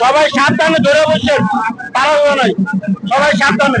সবাই সাবধানে ধরে বসছেন পারাবো নাই। সবাই সাবধানে।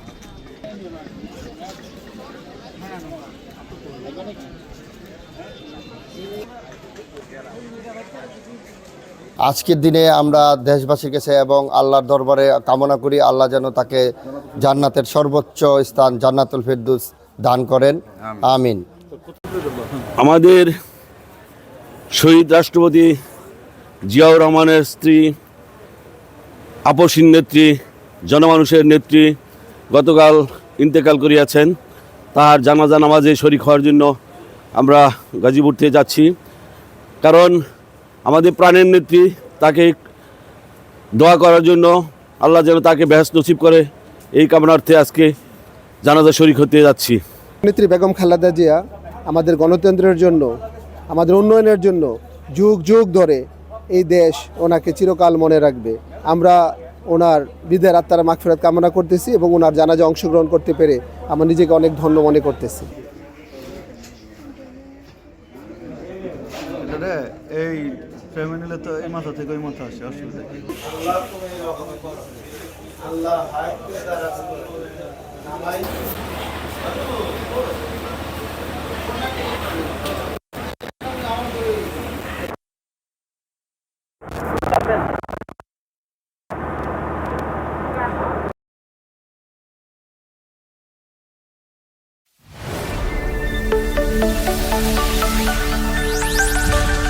আজকের দিনে আমরা দেশবাসীর কাছে এবং আল্লাহর দরবারে কামনা করি আল্লাহ যেন তাকে জান্নাতের সর্বোচ্চ স্থান জান্নাতুল ফেরদুস দান করেন। আমিন। আমাদের শহীদ রাষ্ট্রপতি জিয়াউর রহমানের স্ত্রী আপসীন নেত্রী জনমানুষের নেত্রী গতকাল ইন্তেকাল করিয়াছেন। তাহার জানাজা নামাজে শরিক হওয়ার জন্য আমরা গাজীপুর থেকে যাচ্ছি। কারণ আমাদের প্রাণের নেত্রী, তাকে দোয়া করার জন্য আল্লাহ যেন তাকে বেহেস নসিব করে। এই কামনার্থে আজকে জানাজা শরিক হতে যাচ্ছি। নেত্রী বেগম খালেদা জিয়া আমাদের গণতন্ত্রের জন্য, আমাদের উন্নয়নের জন্য যুগ যুগ ধরে এই দেশ ওনাকে চিরকাল মনে রাখবে। আমরা ওনার বিদের আত্মার মাগফিরাত কামনা করতেছি এবং ওনার জানাজা অংশগ্রহণ করতে পেরে আমার নিজেকে অনেক ধন্য মনে করতেছি। রে এই ফ্যামিলিতে তো এই মাথা থেকে ওই মাথা আসে অসুবিধা কি? Thank Bye.